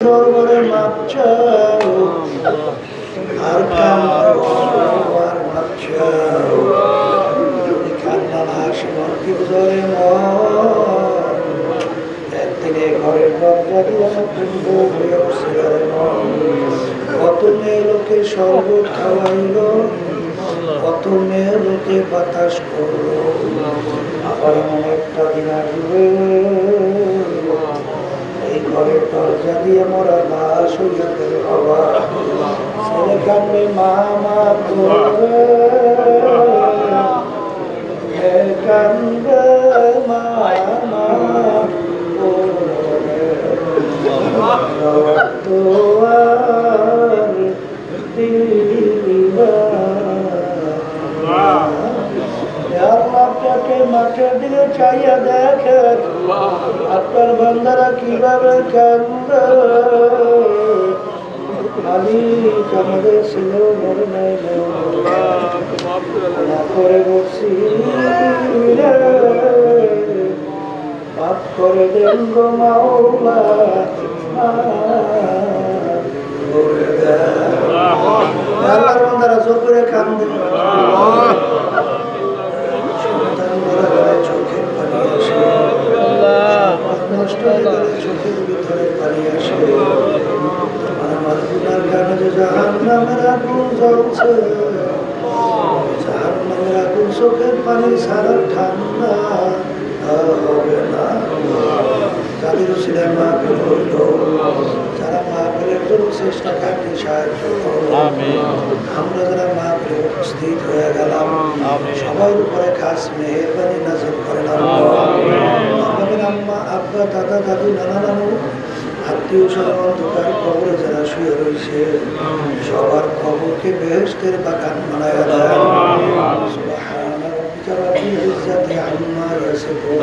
দরবারে মাপ চাও আর কান্নাও আর মাপ চাও কান্না না আসে কি বুঝায় একদিনে ঘরের হয়ে উঠছিল কত মেয়ে লোকে শরবত খাওয়াইল। কত মেয়ে লোকে বাতাস করল। আবার এমন একটা দিন আসবে। ঘরের দরজা দিয়ে মোরা গেল বাবা ছেলে কান্দে করে মা মাঠের দিকে চাইয়া দেখেন আপনার বান্দারা কীভাবে কান্দে মালিক আমাদের ছেলেও মরে নাই করে বসছি মাফ করে দেন গো মাওলা। আল্লাহর বান্দারা জোর করে কান্দে সন্তান মারা গেলে চোখের পানি আসে গেলে চোখের ভিতরে পানি আসে আমার গুনার কারণে জাহান নামের আগুন জ্বলছে জাহান নামের আগুন চোখের পানি সারা ঠান্ডা হবে না। যাদের ছিলেন মা হইল যারা মা জন্য চেষ্টা কাটতে সাহায্য আমরা যারা মা উপস্থিত হয়ে গেলাম সবার উপরে খাস মেহরবানি নাজিল করেন আল্লাহ। আম্মা আব্বা দাদা দাদু নানা নানু আত্মীয় স্বজন দোকান কবরে যারা শুয়ে রয়েছে সবার কবরকে বেহস্তের বাগান বানায় রাব্বিল ইজ্জাতি আম্মা ইয়াসিফুন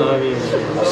ওয়া